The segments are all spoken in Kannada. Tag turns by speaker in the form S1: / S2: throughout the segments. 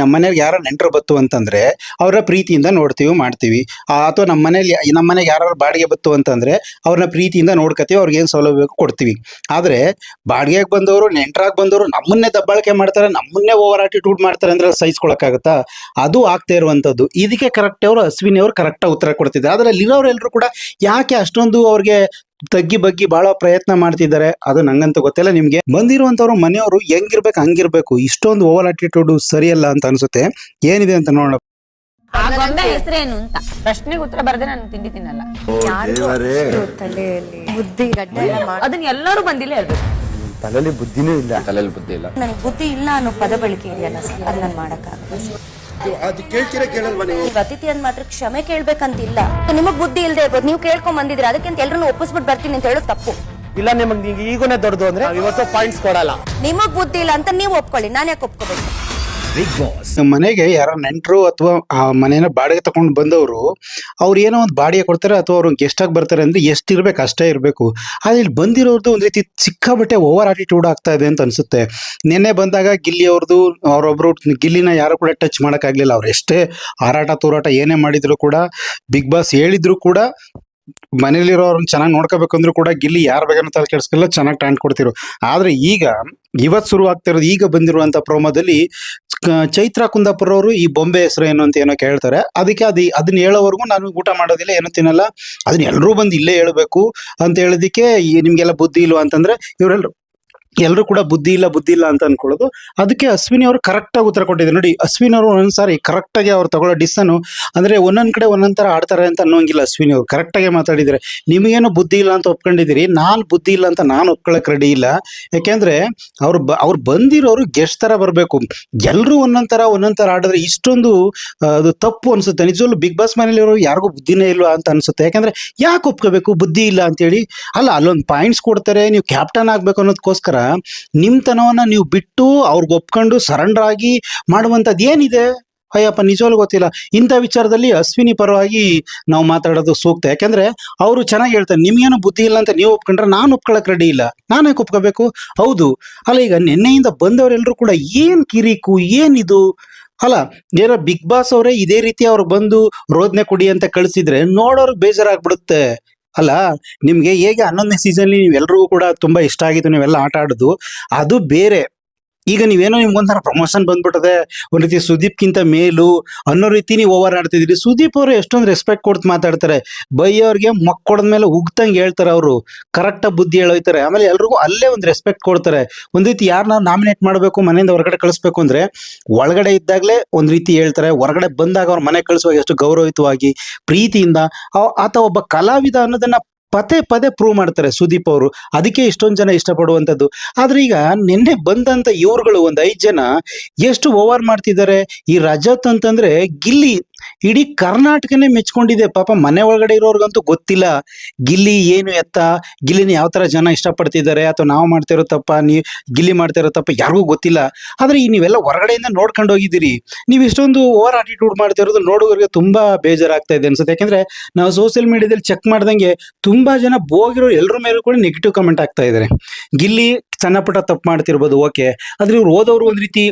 S1: ನಮ್ಮ ಮನೆಗೆ ಯಾರೋ ನೆಂಟರು ಬತ್ತು ಅಂತಂದ್ರೆ ಅವರ ಪ್ರೀತಿಯಿಂದ ನೋಡ್ತೀವಿ, ಮಾಡ್ತೀವಿ. ಅಥವಾ ನಮ್ಮ ಮನೇಲಿ ನಮ್ಮ ಮನೆಗೆ ಯಾರು ಬಾಡಿಗೆ ಬತ್ತು ಅಂತಂದ್ರೆ ಅವ್ರನ್ನ ಪ್ರೀತಿಯಿಂದ ನೋಡ್ಕೊತೀವಿ, ಅವ್ರಿಗೆ ಏನು ಸೌಲಭ್ಯ ಕೊಡ್ತೀವಿ. ಆದ್ರೆ ಬಾಡಿಗೆಗೆ ಬಂದವರು, ನೆಂಟರಾಗಿ ಬಂದವರು ನಮ್ಮನ್ನೇ ದಬ್ಬಾಳಿಕೆ ಮಾಡ್ತಾರೆ, ನಮ್ಮನ್ನೇ ಓವರ್ ಆಟಿಟ್ಯೂಡ್ ಮಾಡ್ತಾರೆ ಅಂದ್ರೆ ಸಹಿಸ್ಕೊಳಕ್ಕಾಗತ್ತಾ? ಅದು ಆಗ್ತಾ ಇರುವಂತದ್ದು ಇದಕ್ಕೆ ಕರೆಕ್ಟ್ ಅವರು ಅಶ್ವಿನಿ ಅವರು ಕರೆಕ್ಟ್ ಉತ್ತರ ಕೊಡ್ತಿದ್ದಾರೆ. ಆದ್ರೆ ಅಲ್ಲಿರೋರೆಲ್ಲರೂ ಕೂಡ ಯಾಕೆ ಅಷ್ಟೊಂದು ಅವ್ರಿಗೆ ತಗ್ಗಿ ಬಗ್ಗಿ ಬಹಳ ಪ್ರಯತ್ನ ಮಾಡ್ತಿದ್ದಾರೆ. ಅದು ನಂಗಂತೂ ಗೊತ್ತಿಲ್ಲ. ನಿಮ್ಗೆ ಬಂದಿರುವಂತವ್ರು ಮನೆಯವರು ಹೆಂಗಿರ್ಬೇಕು ಹಂಗಿರ್ಬೇಕು. ಇಷ್ಟೊಂದು ಓವರ್ ಆಟಿಟ್ಯೂಡ್ ಸರಿಯಲ್ಲ ಅಂತ ಅನ್ಸುತ್ತೆ. ಏನಿದೆ ಅಂತ ನೋಡೋಣ.
S2: ಹೆಸರೇನು ಅಂತ?
S3: ಪ್ರಶ್ನೆಗೆ ಉತ್ತರ ಬರ್ದೆ ನಾನು ತಿಂಡಿ ತಿನ್ನಲ್ಲ.
S4: ತಲೆಯಲ್ಲಿ ಬುದ್ಧಿ ಗಡ್ಡ
S3: ಅದನ್ನ ಎಲ್ಲರೂ ಬಂದಿಲ್ಲ ಹೇಳ್ಬೇಕು
S5: ತಲೆಯಲ್ಲಿ ಬುದ್ಧಿನೂ ಇಲ್ಲ.
S6: ತಲೆಯಲ್ಲಿ ಬುದ್ಧಿ ಇಲ್ಲ
S4: ನನಗೆ ಬುದ್ಧಿ ಇಲ್ಲ ಅನ್ನೋ ಪದ ಬಳಕೆ ಇದೆಯಲ್ಲ ಸರ್? ಅದನ್ನ ನಾನು ಮಾಡಕ್ಕಾಗಲ್ಲ
S5: ಅದು ಕೇಳ್ತೀರಾ ಕೇಳಲ್ವಾ ನೀವು?
S4: ನೀವು ಅತಿಥಿ ಅಂದ್ ಮಾತ್ರ ಕ್ಷಮೆ ಕೇಳ್ಬೇಕಂತಿಲ್ಲ. ನಿಮಗ್ ಬುದ್ಧಿ ಇಲ್ದೆ ಇರ್ಬೋದು ನೀವು ಕೇಳ್ಕೊಂಡ್ ಬಂದಿದ್ರೆ ಅದಕ್ಕೆ ಅಂತ ಎಲ್ರನ್ನೂ ಒಪ್ಪಿಸ್ಬಿಟ್ಟು ಬರ್ತೀನಿ ಅಂತ ಹೇಳೋದು ತಪ್ಪು.
S5: ಇಲ್ಲ ನಿಮಗೆ ನಿಮ್ಗೆ ಈಗೋನೇ ದೊಡ್ಡದು ಅಂದ್ರೆ ಇವತ್ತು ಪಾಯಿಂಟ್ಸ್ ಕೊಡಲ್ಲ.
S4: ನಿಮಗ್ ಬುದ್ಧಿ ಇಲ್ಲ ಅಂತ ನೀವು ಒಪ್ಕೊಳ್ಳಿ ನಾನು ಯಾಕೆ ಒಪ್ಕೋಬೇಕು?
S1: ನಮ್ಮ ಮನೆಗೆ ಯಾರೋ ನೆಂಟರು ಅಥವಾ ಆ ಮನೇನ ಬಾಡಿಗೆ ತಗೊಂಡು ಬಂದವರು, ಅವ್ರು ಏನೋ ಒಂದು ಬಾಡಿಗೆ ಕೊಡ್ತಾರೆ ಅಥವಾ ಅವ್ರು ಗೆಸ್ಟ್ ಆಗಿ ಬರ್ತಾರೆ ಅಂದ್ರೆ ಎಷ್ಟು ಇರ್ಬೇಕು, ಅಷ್ಟೇ ಇರಬೇಕು. ಆದ್ರೆ ಇಲ್ಲಿ ಬಂದಿರೋರ್ದು ಒಂದು ರೀತಿ ಸಿಕ್ಕಾಬಟ್ಟೆ ಓವರ್ ಆಟಿಟ್ಯೂಡ್ ಆಗ್ತಾ ಇದೆ ಅಂತ ಅನ್ಸುತ್ತೆ. ನಿನ್ನೆ ಬಂದಾಗ ಗಿಲ್ಲಿ ಅವ್ರದ್ದು ಅವರೊಬ್ರು ಗಿಲ್ಲಿನ ಯಾರು ಕೂಡ ಟಚ್ ಮಾಡೋಕ್ಕಾಗಲಿಲ್ಲ ಅವ್ರು ಎಷ್ಟೇ ಹಾರಾಟ ತೋರಾಟ ಏನೇ ಮಾಡಿದ್ರು ಕೂಡ ಬಿಗ್ ಬಾಸ್ ಹೇಳಿದ್ರು ಕೂಡ ಮನೇಲಿರೋರನ್ನ ಚೆನ್ನಾಗಿ ನೋಡ್ಕೋಬೇಕಂದ್ರೂ ಕೂಡ ಗಿಲ್ಲಿ ಯಾರ ಬಗ್ಗೆ ತಲೆ ಕೆಡಿಸ್ಕೊಳ್ಳ ಚೆನ್ನಾಗಿ ಟ್ಯಾಂಟ್ ಕೊಡ್ತಿರು ಆದ್ರೆ ಈಗ ಇವತ್ತು ಶುರು ಆಗ್ತಿರೋದು ಈಗ ಬಂದಿರುವಂತ ಪ್ರೋಮೋದಲ್ಲಿ ಚೈತ್ರ ಕುಂದಾಪುರ ಅವರು ಈ ಬೊಂಬೆ ಹೆಸರು ಏನು ಅಂತ ಏನೋ ಕೇಳ್ತಾರೆ. ಅದಕ್ಕೆ ಅದು, ಅದನ್ನ ಹೇಳೋವರೆಗೂ ನಾನು ಊಟ ಮಾಡೋದಿಲ್ಲ, ಏನೋ ತಿನ್ನಲ್ಲ. ಅದನ್ನ ಎಲ್ಲರೂ ಬಂದು ಇಲ್ಲೇ ಹೇಳ್ಬೇಕು ಅಂತ ಹೇಳೋದಕ್ಕೆ ನಿಮಗೆಲ್ಲ ನಿಮ್ಗೆಲ್ಲ ಬುದ್ಧಿ ಇಲ್ವಾ ಅಂತಂದ್ರೆ ಇವರೆಲ್ಲರೂ ಎಲ್ಲರೂ ಕೂಡ ಬುದ್ಧಿ ಇಲ್ಲ ಬುದ್ಧಿ ಇಲ್ಲ ಅಂತ ಅನ್ಕೊಳ್ಳೋದು. ಅದಕ್ಕೆ ಅಶ್ವಿನಿ ಅವರು ಕರೆಕ್ಟ್ ಆಗಿ ಉತ್ತರ ಕೊಟ್ಟಿದ್ದಾರೆ. ನೋಡಿ, ಅಶ್ವಿನಿ ಅವರು ಒಂದ್ಸಾರಿ ಕರೆಕ್ಟ್ ಆಗಿ ಅವ್ರು ತಗೊಳ್ಳೋ ಡಿಸನ್ನು ಅಂದ್ರೆ ಒಂದೊಂದ್ ಕಡೆ ಒಂದೊಂದ್ ತರ ಆಡ್ತಾರೆ ಅಂತ ಅನ್ನೋಂಗಿಲ್ಲ ಅಶ್ವಿನಿ ಅವರು. ಕರೆಕ್ಟಾಗಿ ಮಾತಾಡಿದ್ದಾರೆ. ನಿಮಗೇನು ಬುದ್ಧಿ ಇಲ್ಲ ಅಂತ ಒಪ್ಕೊಂಡಿದ್ದೀರಿ? ನಾನ್ ಬುದ್ಧಿ ಇಲ್ಲ ಅಂತ ನಾನು ಒಪ್ಕೊಳಕ್ ರೆಡಿ ಇಲ್ಲ. ಯಾಕೆಂದ್ರೆ ಅವ್ರು ಬ, ಅವ್ರು ಬಂದಿರೋರು ಗೆಸ್ಟ್ ತರ ಬರಬೇಕು. ಎಲ್ಲರೂ ಒಂದೊಂದ್ ತರ ಒಂದೊಂದ್ ತರ ಆಡಿದ್ರೆ ಇಷ್ಟೊಂದು ಅದು ತಪ್ಪು ಅನ್ಸುತ್ತೆ. ನಿಜವಲ್ಲೂ ಬಿಗ್ ಬಾಸ್ ಮನೇಲಿರೋ ಯಾರಿಗೂ ಬುದ್ಧಿನೇ ಇಲ್ವಾ ಅಂತ ಅನ್ಸುತ್ತೆ. ಯಾಕಂದ್ರೆ ಯಾಕೆ ಒಪ್ಕೋಬೇಕು? ಬುದ್ಧಿ ಇಲ್ಲ ಅಂತೇಳಿ. ಅಲ್ಲ, ಅಲ್ಲೊಂದು ಪಾಯಿಂಟ್ಸ್ ಕೊಡ್ತಾರೆ. ನೀವು ಕ್ಯಾಪ್ಟನ್ ಆಗ್ಬೇಕು ಅನ್ನೋದಕ್ಕೋಸ್ಕರ ನಿಮ್ಮ ತನವನ್ನ ನೀವು ಬಿಟ್ಟು ಅವ್ರಿಗೆ ಒಪ್ಕೊಂಡು ಸರೆಂಡರ್ ಆಗಿ ಮಾಡುವಂಥದ್ದು ಏನಿದೆ? ಅಯ್ಯಪ್ಪ ನಿಜವಾಗ್ಲೂ ಗೊತ್ತಿಲ್ಲ. ಇಂಥ ವಿಚಾರದಲ್ಲಿ ಅಶ್ವಿನಿ ಪರವಾಗಿ ನಾವು ಮಾತಾಡೋದು ಸೂಕ್ತ. ಯಾಕಂದ್ರೆ ಅವರು ಚೆನ್ನಾಗಿ ಹೇಳ್ತಾರೆ, ನಿಮ್ಗೇನು ಬುದ್ಧಿ ಇಲ್ಲ ಅಂತ ನೀವು ಒಪ್ಕೊಂಡ್ರೆ ನಾನು ಒಪ್ಕೊಳ್ಳೋಕೆ ರೆಡಿ ಇಲ್ಲ. ನಾನು ಯಾಕೆ ಒಪ್ಕೋಬೇಕು? ಹೌದು. ಅಲ್ಲ, ಈಗ ನಿನ್ನೆಯಿಂದ ಬಂದವರೆಲ್ಲರೂ ಕೂಡ ಏನ್ ಕಿರಿಕು, ಏನಿದು? ಅಲ್ಲ, ಏನೋ ಬಿಗ್ ಬಾಸ್ ಅವರೇ ಇದೇ ರೀತಿ ಅವ್ರು ಬಂದು ರೋದನೆ ಕೊಡಿ ಅಂತ ಕಳಿಸಿದ್ರೆ ನೋಡೋರ್ಗೆ ಬೇಜಾರಾಗ್ಬಿಡುತ್ತೆ. ಅಲ್ಲ, ನಿಮ್ಗೆ ಹೇಗೆ ಹನ್ನೊಂದನೇ ಸೀಸನ್ಲಿ ನೀವೆಲ್ಲರಿಗೂ ಕೂಡ ತುಂಬಾ ಇಷ್ಟ ಆಗಿತ್ತು ನೀವೆಲ್ಲ ಆಟ ಆಡೋದು, ಅದು ಬೇರೆ. ಈಗ ನೀವೇನೋ ನಿಮ್ಗೊಂಥರ ಪ್ರಮೋಷನ್ ಬಂದ್ಬಿಟ್ಟದೆ ಒಂದ್ ರೀತಿ ಸುದೀಪ್ ಗಿಂತ ಮೇಲು ಅನ್ನೋ ರೀತಿ ನೀವು ಓವರ್ ಆಡ್ತಿದ್ದೀರಿ. ಸುದೀಪ್ ಅವರು ಎಷ್ಟೊಂದು ರೆಸ್ಪೆಕ್ಟ್ ಕೊಡ್ತು ಮಾತಾಡ್ತಾರೆ. ಬೈಯವ್ರಿಗೆ ಮಕ್ಕಳದ ಮೇಲೆ ಉಗ್ದಂಗೆ ಹೇಳ್ತಾರೆ ಅವರು. ಕರೆಕ್ಟಾಗಿ ಬುದ್ಧಿ ಹೇಳೋಯ್ತಾರೆ ಆಮೇಲೆ ಎಲ್ರಿಗೂ ಅಲ್ಲೇ ಒಂದು ರೆಸ್ಪೆಕ್ಟ್ ಕೊಡ್ತಾರೆ. ಒಂದ್ ರೀತಿ ಯಾರನ್ನ ನಾಮಿನೇಟ್ ಮಾಡಬೇಕು, ಮನೆಯಿಂದ ಹೊರಗಡೆ ಕಳಿಸ್ಬೇಕು ಅಂದ್ರೆ ಒಳಗಡೆ ಇದ್ದಾಗಲೇ ಒಂದ್ ರೀತಿ ಹೇಳ್ತಾರೆ. ಹೊರಗಡೆ ಬಂದಾಗ ಅವ್ರ ಮನೆ ಕಳಿಸುವಾಗ ಎಷ್ಟು ಗೌರವಯುತವಾಗಿ, ಪ್ರೀತಿಯಿಂದ ಆತ ಒಬ್ಬ ಕಲಾವಿದ ಅನ್ನೋದನ್ನ ಪದೇ ಪದೇ ಪ್ರೂವ್ ಮಾಡ್ತಾರೆ ಸುದೀಪ್ ಅವರು. ಅದಕ್ಕೆ ಇಷ್ಟೊಂದು ಜನ ಇಷ್ಟಪಡುವಂಥದ್ದು. ಆದ್ರೆ ಈಗ ನಿನ್ನೆ ಬಂದಂತ ಇವ್ರುಗಳು ಒಂದು ಐದು ಜನ ಎಷ್ಟು ಓವರ್ ಮಾಡ್ತಿದ್ದಾರೆ? ಈ ರಜತ್ ಅಂತಂದ್ರೆ ಗಿಲ್ಲಿ ಇಡೀ ಕರ್ನಾಟಕನೇ ಮೆಚ್ಕೊಂಡಿದೆ. ಪಾಪ ಮನೆ ಒಳಗಡೆ ಇರೋರ್ಗಂತೂ ಗೊತ್ತಿಲ್ಲ. ಗಿಲ್ಲಿ ಏನು ಎತ್ತ? ಗಿಲ್ಲಿನ ಯಾವ ತರ ಜನ ಇಷ್ಟಪಡ್ತಿದ್ದಾರೆ? ಅಥವಾ ನಾವು ಮಾಡ್ತಿರೋ ತಪ್ಪ, ನೀವು ಗಿಲ್ಲಿ ಮಾಡ್ತಿರೋ ತಪ್ಪ ಯಾರಿಗೂ ಗೊತ್ತಿಲ್ಲ. ಆದ್ರೆ ಈ ನೀವೆಲ್ಲ ಹೊರಗಡೆಯಿಂದ ನೋಡ್ಕೊಂಡು ಹೋಗಿದ್ದೀರಿ. ನೀವು ಇಷ್ಟೊಂದು ಓವರ್ ಆಟಿಟ್ಯೂಡ್ ಮಾಡ್ತಿರೋದು ನೋಡೋರಿಗೆ ತುಂಬಾ ಬೇಜಾರಾಗ್ತಾ ಇದೆ ಅನ್ಸುತ್ತೆ. ಯಾಕಂದ್ರೆ ನಾವು ಸೋಷಿಯಲ್ ಮೀಡಿಯಾದಲ್ಲಿ ಚೆಕ್ ಮಾಡ್ದಂಗೆ ತುಂಬಾ ಜನ ಹೋಗಿರೋ ಎಲ್ಲರ ಮೇಲೂ ಕೂಡ ನೆಗೆಟಿವ್ ಕಮೆಂಟ್ ಆಗ್ತಾ ಇದ್ದಾರೆ ಗಿಲ್ಲಿ ಸಣ್ಣ ಪುಟ್ಟ ತಪ್ಪು ಮಾಡ್ತಿರ್ಬೋದು ಓಕೆ ಆದ್ರೆ ಇವ್ರು ಓದೋರು ಒಂದು ರೀತಿ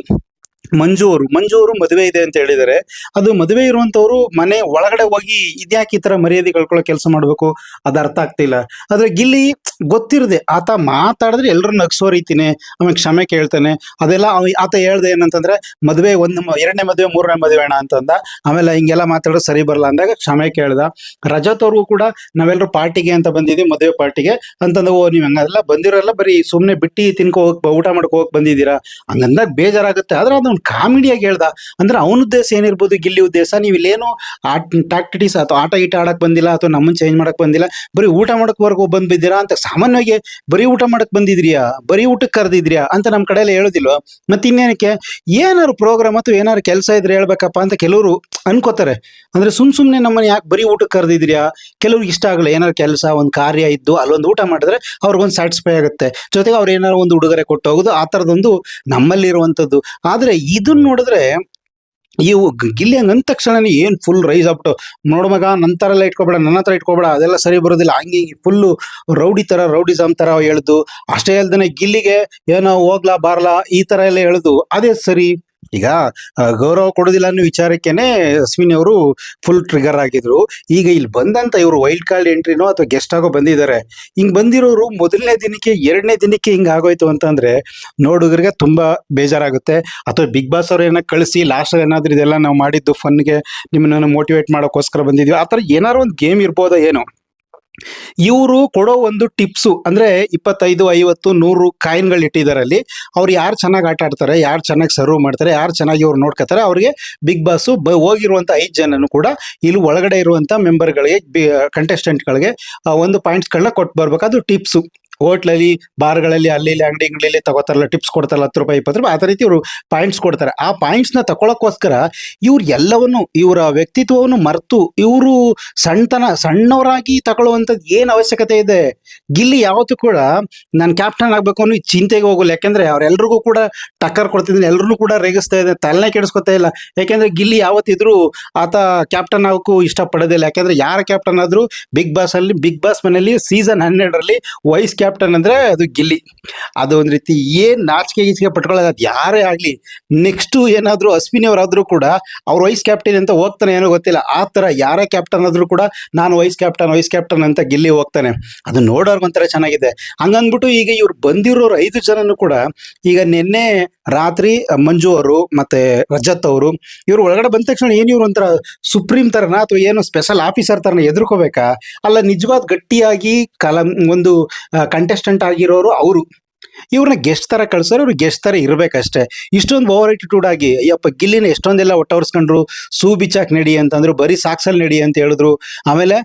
S1: ಮಂಜು ಅವರು ಮಂಜು ಅವರು ಮದುವೆ ಇದೆ ಅಂತ ಹೇಳಿದರೆ ಅದು ಮದುವೆ ಇರುವಂತವ್ರು ಮನೆ ಒಳಗಡೆ ಹೋಗಿ ಇದ್ಯಾಕೆ ಈ ತರ ಮರ್ಯಾದೆ ಕಳ್ಕೊಳ್ಳೋ ಕೆಲಸ ಮಾಡ್ಬೇಕು? ಅದು ಅರ್ಥ ಆಗ್ತಿಲ್ಲ ಆದ್ರೆ ಗಿಲ್ಲಿ ಗೊತ್ತಿರದೆ, ಆತ ಮಾತಾಡಿದ್ರೆ ಎಲ್ಲರೂ ನಗ್ಸೋ ರೀತಿನೇ ಆಮೇಲೆ ಕ್ಷಮೆ ಕೇಳ್ತಾನೆ. ಅದೆಲ್ಲ ಆತ ಹೇಳ್ದೆ ಏನಂತಂದ್ರೆ, ಮದುವೆ ಒಂದು ಎರಡನೇ ಮದುವೆ, ಮೂರನೇ ಮದುವೆ ಅಣ್ಣ ಅಂತಂದ. ಆಮೇಲೆ ಹಿಂಗೆಲ್ಲ ಮಾತಾಡೋದು ಸರಿ ಬರಲ್ಲ ಅಂದಾಗ ಕ್ಷಮೆ ಕೇಳ್ದ. ರಜತ್ ಅವ್ರಿಗೂ ಕೂಡ ನಾವೆಲ್ಲರೂ ಪಾರ್ಟಿಗೆ ಅಂತ ಬಂದಿದ್ದೀವಿ, ಮದುವೆ ಪಾರ್ಟಿಗೆ. ಅಂತಂದ, ಓ, ನೀವು ಹಂಗಲ್ಲ ಬಂದಿರೋಲ್ಲ ಬರೀ ಸುಮ್ಮನೆ ಬಿಟ್ಟಿ ತಿನ್ಕೋ ಹೋಗ್, ಊಟ ಮಾಡ್ಕೋ ಹೋಗಿ ಬಂದಿದ್ದೀರಾ? ಹಂಗಂದಾಗ ಬೇಜಾರಾಗುತ್ತೆ. ಆದ್ರೆ ಅದೊಂದು ಕಾಮಿಡಿಯಾಗಿ ಹೇಳ್ದ. ಅಂದ್ರೆ ಅವನ ಉದ್ದೇಶ ಏನಿರ್ಬೋದು, ಗಿಲ್ಲಿ ಉದ್ದೇಶ. ನೀವು ಇಲ್ಲೇನು ಆಟ ಟ್ಯಾಕ್ಟಿಸ್ ಅಥವಾ ಆಟ ಈಟ ಆಡಕ್ಕೆ ಬಂದಿಲ್ಲ ಅಥವಾ ನಮ್ಮನ್ನು ಚೇಂಜ್ ಮಾಡಕ್ಕೆ ಬಂದಿಲ್ಲ. ಬರೀ ಊಟ ಮಾಡಕ್ ಬಂದು ಬಂದ್ ಬಿದ್ದೀರಾ ಅಂತ ಸಾಮಾನ್ಯವಾಗಿ ಬರೀ ಊಟ ಮಾಡಕ್ ಬಂದಿದ್ರಿಯಾ? ಬರೀ ಊಟಕ್ಕೆ ಕರೆದಿದ್ರಿಯಾ ಅಂತ ನಮ್ಮ ಕಡೆಯಲ್ಲಿ ಹೇಳೋದಿಲ್ವ? ಹೇಳೋದಿಲ್ವಾ ಮತ್ತೆ ಇನ್ನೇನಕ್ಕೆ? ಏನಾದ್ರು ಪ್ರೋಗ್ರಾಮ್ ಅಥವಾ ಏನಾದ್ರು ಕೆಲಸ ಇದ್ರೆ ಹೇಳ್ಬೇಕಪ್ಪ ಅಂತ ಕೆಲವರು ಅನ್ಕೋತಾರೆ. ಅಂದ್ರೆ ಸುಮ್ ಸುಮ್ನೆ ನಮ್ಮನ್ನ ಯಾಕೆ ಬರೀ ಊಟಕ್ಕೆ ಕರೆದಿದ್ರಿಯಾ? ಕೆಲವ್ರಿಗೆ ಇಷ್ಟ ಆಗಲ್ಲ. ಏನಾದ್ರು ಕೆಲಸ, ಒಂದು ಕಾರ್ಯ ಇದ್ದು ಅಲ್ಲೊಂದು ಊಟ ಮಾಡಿದ್ರೆ ಅವ್ರಿಗೊಂದು ಸ್ಯಾಟಿಸ್ಫೈ ಆಗುತ್ತೆ. ಜೊತೆಗೆ ಅವ್ರು ಏನಾದ್ರು ಒಂದು ಉಡುಗೊರೆ ಕೊಟ್ಟು ಹೋಗೋದು ಆ ಥರದೊಂದು ನಮ್ಮಲ್ಲಿರುವಂಥದ್ದು. ಆದ್ರೆ ಇದನ್ನ ನೋಡಿದ್ರೆ ಇವು ಗಿಲ್ಲಿ ಅಂದ ತಕ್ಷಣ ಏನ್ ಫುಲ್ ರೈಸ್ ಆಗ್ಬಿಟ್ಟು, ನೋಡು ಮಗ ನಂತರ ಎಲ್ಲ ಇಟ್ಕೋಬೇಡ, ನನ್ನ ಹತ್ರ ಇಟ್ಕೊಬೇಡ, ಅದೆಲ್ಲ ಸರಿ ಬರೋದಿಲ್ಲ. ಹಂಗೆ ಫುಲ್ಲು ರೌಡಿ ತರ ರೌಡಿಸಮ್ ತರ ಹೇಳ್ದು, ಅಷ್ಟೇ ಅಲ್ದೇನೆ ಗಿಲ್ಲಿಗೆ ಏನೋ ಹೋಗ್ಲಾ, ಬಾರ್ಲಾ, ಈ ತರ ಎಲ್ಲ ಹೇಳ್ದು, ಅದೇ ಸರಿ. ಈಗ ಗೌರವ ಕೊಡೋದಿಲ್ಲ ಅನ್ನೋ ವಿಚಾರಕ್ಕೇನೆ ಅಶ್ವಿನಿ ಅವರು ಫುಲ್ ಟ್ರಿಗರ್ ಆಗಿದ್ರು. ಈಗ ಇಲ್ಲಿ ಬಂದಂತ ಇವರು ವೈಲ್ಡ್ ಕಾರ್ಡ್ ಎಂಟ್ರಿನೋ ಅಥವಾ ಗೆಸ್ಟ್ ಆಗೋ ಬಂದಿದ್ದಾರೆ. ಹಿಂಗ್ ಬಂದಿರೋರು ಮೊದಲನೇ ದಿನಕ್ಕೆ ಎರಡನೇ ದಿನಕ್ಕೆ ಹಿಂಗ್ ಆಗೋಯ್ತು ಅಂತಂದ್ರೆ ನೋಡುಗರಿಗೆ ತುಂಬಾ ಬೇಜಾರಾಗುತ್ತೆ. ಅಥವಾ ಬಿಗ್ ಬಾಸ್ ಅವ್ರ ಏನೋ ಕಳಿಸಿ ಲಾಸ್ಟ್ ಏನಾದ್ರೂ ಇದೆಲ್ಲ ನಾವು ಮಾಡಿದ್ದು ಫನ್ಗೆ ನಿಮ್ಮನ್ನ ಮೋಟಿವೇಟ್ ಮಾಡೋಕ್ಕೋಸ್ಕರ ಬಂದಿದ್ವಿ. ಆ ಥರ ಏನಾದ್ರು ಒಂದು ಗೇಮ್ ಇರ್ಬೋದಾ ಏನೋ. ಇವರು ಕೊಡೋ ಒಂದು ಟಿಪ್ಸು, ಅಂದ್ರೆ ಇಪ್ಪತ್ತೈದು, ಐವತ್ತು, ನೂರು ಕಾಯಿನ್ಗಳು ಇಟ್ಟಿದ್ದಾರೆ ಅಲ್ಲಿ ಅವ್ರು ಯಾರು ಚೆನ್ನಾಗಿ ಆಟ ಆಡ್ತಾರೆ, ಯಾರು ಚೆನ್ನಾಗಿ ಸರ್ವ್ ಮಾಡ್ತಾರೆ, ಯಾರು ಚೆನ್ನಾಗಿ ಇವ್ರು ನೋಡ್ಕೋತಾರೆ ಅವರಿಗೆ ಬಿಗ್ ಬಾಸು ಬ ಹೋಗಿರುವಂಥ ಐದು ಜನನು ಕೂಡ ಇಲ್ಲಿ ಒಳಗಡೆ ಇರುವಂಥ ಮೆಂಬರ್ಗಳಿಗೆ ಕಂಟೆಸ್ಟೆಂಟ್ಗಳಿಗೆ ಒಂದು ಪಾಯಿಂಟ್ಸ್ಗಳನ್ನ ಕೊಟ್ಟು ಬರ್ಬೇಕು ಅದು ಟಿಪ್ಸು. ಹೋಟ್ಲಲ್ಲಿ ಬಾರ್ಗಳಲ್ಲಿ ಅಲ್ಲಿ ಇಲ್ಲಿ ಅಂಗಡಿಗಳಲ್ಲಿ ತಗೋತಾರಲ್ಲ, ಟಿಪ್ಸ್ ಕೊಡ್ತಾರಲ್ಲ, ಹತ್ತು ರೂಪಾಯಿ, ಇಪ್ಪತ್ತು ರೂಪಾಯಿ, ಆ ರೀತಿ ಇವರು ಪಾಯಿಂಟ್ಸ್ ಕೊಡ್ತಾರೆ. ಆ ಪಾಯಿಂಟ್ಸ್ನ ತಗೊಳಕ್ಕೋಸ್ಕರ ಇವ್ರು ಎಲ್ಲವನ್ನು, ಇವರ ವ್ಯಕ್ತಿತ್ವವನ್ನು ಮರೆತು ಇವರು ಸಣ್ಣತನ ಸಣ್ಣವರಾಗಿ ತಗೊಳ್ಳುವಂಥದ್ದು ಏನು ಅವಶ್ಯಕತೆ ಇದೆ? ಗಿಲ್ಲಿ ಯಾವತ್ತೂ ಕೂಡ ನಾನು ಕ್ಯಾಪ್ಟನ್ ಆಗಬೇಕು ಅನ್ನೋ ಚಿಂತೆಗೆ ಹೋಗಲ್ಲ. ಯಾಕೆಂದ್ರೆ ಅವರೆಲ್ಲರಿಗೂ ಕೂಡ ಟಕ್ಕರ್ ಕೊಡ್ತಿದ್ದೀನಿ ಎಲ್ಲರೂ ಕೂಡ ರೇಗಿಸ್ತಾ ಇದೆ ತಲೆನೇ ಕೆಡಿಸ್ಕೊತಾ ಇಲ್ಲ. ಯಾಕೆಂದ್ರೆ ಗಿಲ್ಲಿ ಯಾವತ್ತಿದ್ರು ಆತ ಕ್ಯಾಪ್ಟನ್ ಆಗೋಕ್ಕೂ ಇಷ್ಟಪಡೋದಿಲ್ಲ. ಯಾಕೆಂದ್ರೆ ಯಾರ ಕ್ಯಾಪ್ಟನ್ ಆದ್ರೂ ಬಿಗ್ ಬಾಸ್ ಅಲ್ಲಿ ಬಿಗ್ ಬಾಸ್ ಮನೆಯಲ್ಲಿ ಸೀಸನ್ ಹನ್ನೆರಡರಲ್ಲಿ ವೈಸ್ ಕ್ಯಾಪ್ಟನ್ ಅಂದ್ರೆ ಅದು ಗಿಲ್ಲಿ. ಅದು ಒಂದ್ ರೀತಿ ಏನ್ ನಾಚಿಕೆ ಗೀಚಿಕೆ ಪಟ್ಕೊಳ್ಳೋದು, ಅದು ಯಾರೇ ಆಗ್ಲಿ ನೆಕ್ಸ್ಟ್ ಏನಾದ್ರು ಅಶ್ವಿನಿ ಅವರಾದ್ರೂ ಕೂಡ ಅವ್ರ ವೈಸ್ ಕ್ಯಾಪ್ಟನ್ ಅಂತ ಹೋಗ್ತಾನೆ ಏನೋ ಗೊತ್ತಿಲ್ಲ. ಆ ತರ ಯಾರೇ ಕ್ಯಾಪ್ಟನ್ ಆದ್ರೂ ಕೂಡ ನಾನು ವೈಸ್ ಕ್ಯಾಪ್ಟನ್ ವೈಸ್ ಕ್ಯಾಪ್ಟನ್ ಅಂತ ಗಿಲ್ಲಿ ಹೋಗ್ತಾನೆ. ಅದು ನೋಡೋರ್ಗೊಂಥರ ಚೆನ್ನಾಗಿದೆ. ಹಂಗಂದ್ಬಿಟ್ಟು ಈಗ ಇವ್ರು ಬಂದಿರೋರು ಐದು ಜನನು ಕೂಡ ಈಗ ನಿನ್ನೆ ರಾತ್ರಿ ಮಂಜು ಅವರು ಮತ್ತೆ ರಜತ್ ಅವರು ಇವ್ರು ಒಳಗಡೆ ಬಂದ ತಕ್ಷಣ ಏನು ಇವ್ರು ಒಂಥರ ಸುಪ್ರೀಂ ತರನ ಅಥವಾ ಏನು ಸ್ಪೆಷಲ್ ಆಫೀಸರ್ ತರನ ಎದುರ್ಕೋಬೇಕಾ? ಅಲ್ಲ ನಿಜವಾದ ಗಟ್ಟಿಯಾಗಿ ಕಲ, ಒಂದು ಕಂಟೆಸ್ಟೆಂಟ್ ಆಗಿರೋರು ಅವರು. ಇವ್ರನ್ನ ಗೆಸ್ಟ್ ತರ ಕಳ್ಸೋರು ಇವ್ರು ಗೆಸ್ಟ್ ತರ ಇರ್ಬೇಕಷ್ಟೆ. ಇಷ್ಟೊಂದು ಓವರ್ ಆಟಿಟ್ಯೂಡ್ ಆಗಿ, ಅಯ್ಯಪ್ಪ, ಗಿಲ್ಲಿನ ಎಷ್ಟೊಂದೆಲ್ಲ ಒಟ್ಟವರ್ಸ್ಕೊಂಡ್ರು? ಸೂ ಬಿಚಾಕ್ ನಡಿ ಅಂತಂದ್ರು, ಬರೀ ಸಾಕ್ಸಲ್ ನಡಿ ಅಂತ ಹೇಳಿದ್ರು. ಆಮೇಲೆ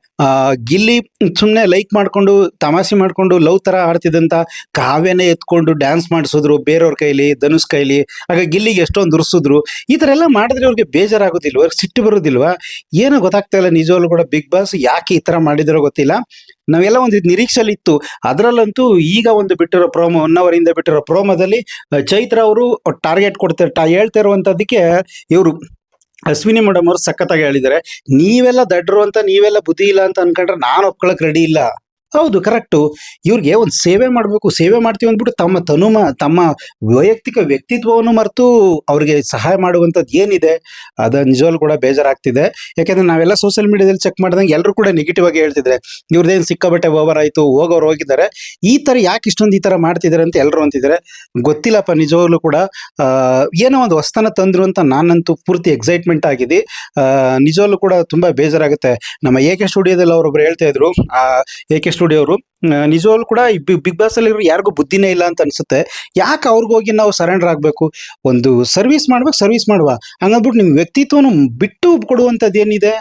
S1: ಗಿಲ್ಲಿ ಸುಮ್ಮನೆ ಲೈಕ್ ಮಾಡ್ಕೊಂಡು, ತಮಾಷೆ ಮಾಡ್ಕೊಂಡು ಲವ್ ತರ ಆಡ್ತಿದ್ದಂತ ಕಾವ್ಯನೇ ಎತ್ಕೊಂಡು ಡ್ಯಾನ್ಸ್ ಮಾಡಿಸಿದ್ರು ಬೇರೆಯವ್ರ ಕೈಲಿ, ಧನುಷ್ ಕೈಲಿ. ಆಗ ಗಿಲ್ಲಿಗೆ ಎಷ್ಟೊಂದು ಉರ್ಸಿದ್ರು. ಈ ತರ ಎಲ್ಲ ಮಾಡಿದ್ರೆ ಅವ್ರಿಗೆ ಬೇಜಾರಾಗೋದಿಲ್ವ? ಅವ್ರಿಗೆ ಸಿಟ್ಟು ಬರೋದಿಲ್ವಾ? ಏನೋ ಗೊತ್ತಾಗ್ತಾ ಇಲ್ಲ, ನಿಜವಾಗ್ಲೂ ಕೂಡ ಬಿಗ್ ಬಾಸ್ ಯಾಕೆ ಈ ತರ ಮಾಡಿದ್ರೋ ಗೊತ್ತಿಲ್ಲ. ನಾವೆಲ್ಲ ಒಂದು ನಿರೀಕ್ಷೆಯಲ್ಲಿ ಇತ್ತು ಅದರಲ್ಲಂತೂ ಈಗ ಒಂದು ಬಿಟ್ಟಿರೋ ಪ್ರೋಮೋ ಒನ್ ಅವರ್ ಇಂದ ಬಿಟ್ಟಿರೋ ಪ್ರೋಮೋದಲ್ಲಿ ಚೈತ್ರ ಅವರು ಟಾರ್ಗೆಟ್ ಕೊಡ್ತಾರೆ ಟಾ ಹೇಳ್ತಾ ಇರುವಂಥದ್ದಕ್ಕೆ ಇವರು ಅಶ್ವಿನಿ ಮೇಡಮ್ ಅವರು ಸಖತ್ತಾಗಿ ಹೇಳಿದ್ದಾರೆ. ನೀವೆಲ್ಲ ದಡ್ರು ಅಂತ, ನೀವೆಲ್ಲ ಬುದ್ಧಿ ಇಲ್ಲ ಅಂತ ಅನ್ಕೊಂಡ್ರೆ ನಾನು ಒಪ್ಕೊಳಕ್ ರೆಡಿ ಇಲ್ಲ. ಹೌದು ಕರೆಕ್ಟು ಇವ್ರಿಗೆ ಒಂದು ಸೇವೆ ಮಾಡಬೇಕು, ಸೇವೆ ಮಾಡ್ತೀವಿ ಅಂದ್ಬಿಟ್ಟು ತಮ್ಮ ತನುಮ, ತಮ್ಮ ವೈಯಕ್ತಿಕ ವ್ಯಕ್ತಿತ್ವವನ್ನು ಮರೆತು ಅವ್ರಿಗೆ ಸಹಾಯ ಮಾಡುವಂಥದ್ದು ಏನಿದೆ, ಅದು ನಿಜವಾಗ್ಲೂ ಕೂಡ ಬೇಜಾರಾಗ್ತಿದೆ. ಯಾಕೆಂದ್ರೆ ನಾವೆಲ್ಲ ಸೋಷಿಯಲ್ ಮೀಡಿಯಾದಲ್ಲಿ ಚೆಕ್ ಮಾಡಿದಂಗೆ ಎಲ್ಲರೂ ಕೂಡ ನೆಗೆಟಿವ್ ಆಗಿ ಹೇಳ್ತಿದ್ರೆ ಇವ್ರದ್ದೇನು ಸಿಕ್ಕಾಬಟ್ಟೆ ಓವರ್ ಆಯಿತು, ಹೋಗೋರು ಹೋಗಿದ್ದಾರೆ, ಈ ಥರ ಯಾಕೆ ಇಷ್ಟೊಂದು ಈ ಥರ ಮಾಡ್ತಿದ್ದಾರೆ ಅಂತ ಎಲ್ಲರೂ ಅಂತಿದ್ದಾರೆ. ಗೊತ್ತಿಲ್ಲಪ್ಪ, ನಿಜವಾಗ್ಲೂ ಕೂಡ ಏನೋ ಒಂದು ಹೊಸ್ತನ ತಂದ್ರು ಅಂತ ನಾನಂತೂ ಪೂರ್ತಿ ಎಕ್ಸೈಟ್ಮೆಂಟ್ ಆಗಿದೆ ನಿಜವಾಗ್ಲೂ ಕೂಡ ತುಂಬಾ ಬೇಜಾರಾಗುತ್ತೆ. ನಮ್ಮ ಎ ಕೆ ಸ್ಟುಡಿಯೋದಲ್ಲಿ ಅವರೊಬ್ರು ಹೇಳ್ತಾ ಇದ್ರು ಎ ಕೆ ಸ್ಟುಡಿಯೋ ಅವರು. ನಿಜವಾಗ್ಲೂ ಕೂಡ ಬಿಗ್ ಬಾಸ್ ಅಲ್ಲಿ ಯಾರಿಗೂ ಬುದ್ಧಿನೇ ಇಲ್ಲ ಅಂತ ಅನ್ಸುತ್ತೆ. ಯಾಕೆ ಅವ್ರಿಗೋಗಿ ನಾವು ಸರೆಂಡರ್ ಆಗಬೇಕು? ಒಂದು ಸರ್ವಿಸ್ ಮಾಡ್ಬೇಕು ಸರ್ವಿಸ್ ಮಾಡುವ. ಹಂಗಂದ್ಬಿಟ್ಟು ನಿಮ್ಮ ವ್ಯಕ್ತಿತ್ವನ ಬಿಟ್ಟು ಕೊಡುವಂಥದ್ದು ಏನಿದೆ?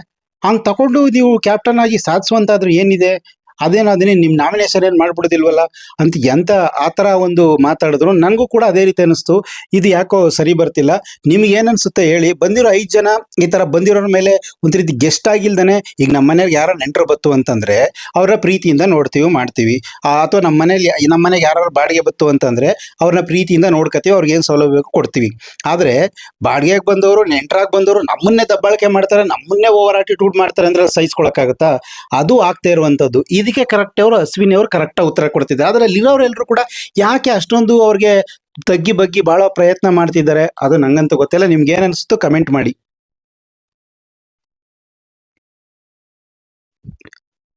S1: ಹಂಗೆ ತಗೊಂಡು ನೀವು ಕ್ಯಾಪ್ಟನ್ ಆಗಿ ಸಾಧಿಸುವಂತಾದ್ರೂ ಏನಿದೆ? ಅದೇನೋ ಅದನ್ನೇ ನಿಮ್ಮ ನಾಮಿನೇಷನ್ ಏನ್ ಮಾಡ್ಬಿಡೋದಿಲ್ವಲ್ಲ ಅಂತ ಎಂತ ಆತರ ಒಂದು ಮಾತಾಡಿದ್ರು. ನನಗೂ ಕೂಡ ಅದೇ ರೀತಿ ಅನಿಸ್ತು ಇದು ಯಾಕೋ ಸರಿ ಬರ್ತಿಲ್ಲ. ನಿಮ್ಗೆ ಏನ್ ಅನ್ಸುತ್ತೆ ಹೇಳಿ. ಬಂದಿರೋ ಐದು ಜನ ಈ ತರ ಬಂದಿರೋರ ಮೇಲೆ ಒಂದ್ ರೀತಿ ಗೆಸ್ಟ್ ಆಗಿಲ್ದಾನೆ ಈಗ ನಮ್ಮ ಮನೆಗೆ ಯಾರ ನೆಂಟರು ಬತ್ತು ಅಂತಂದ್ರೆ ಅವರ ಪ್ರೀತಿಯಿಂದ ನೋಡ್ತೀವಿ, ಮಾಡ್ತೀವಿ. ಅಥವಾ ನಮ್ಮ ಮನೇಲಿ ನಮ್ಮ ಮನೆಗೆ ಯಾರು ಬಾಡಿಗೆ ಬತ್ತು ಅಂತಂದ್ರೆ ಅವ್ರನ್ನ ಪ್ರೀತಿಯಿಂದ ನೋಡ್ಕತೀವಿ ಅವ್ರಿಗೆ ಏನು ಸೌಲಭ್ಯ ಕೊಡ್ತೀವಿ. ಆದ್ರೆ ಬಾಡಿಗೆಗೆ ಬಂದವರು, ನೆಂಟರಾಗಿ ಬಂದವರು ನಮ್ಮನ್ನೇ ದಬ್ಬಾಳಿಕೆ ಮಾಡ್ತಾರೆ, ನಮ್ಮನ್ನೇ ಓವರ್ ಆಟಿಟ್ಯೂಡ್ ಮಾಡ್ತಾರೆ ಅಂದ್ರೆ ಸಹಿಸ್ಕೊಳಕ್ಕಾಗತ್ತಾ? ಅದು ಆಗ್ತಾ ಇರುವಂತದ್ದು. ಇದಕ್ಕೆ ಕರೆಕ್ಟ್ ಅವರು, ಅಶ್ವಿನಿ ಅವರು ಕರೆಕ್ಟ್ ಉತ್ತರ ಕೊಡ್ತಿದ್ದಾರೆ. ಆದ್ರೆ ಅಲ್ಲಿರೋರೆಲ್ಲರೂ ಕೂಡ ಯಾಕೆ ಅಷ್ಟೊಂದು ಅವ್ರಿಗೆ ತಗ್ಗಿ ಬಗ್ಗಿ ಬಹಳ ಪ್ರಯತ್ನ ಮಾಡ್ತಿದ್ದಾರೆ, ಅದು ನಂಗಂತೂ ಗೊತ್ತಿಲ್ಲ. ನಿಮ್ಗೆ ಏನ್ ಅನಿಸ್ತು ಕಮೆಂಟ್ ಮಾಡಿ.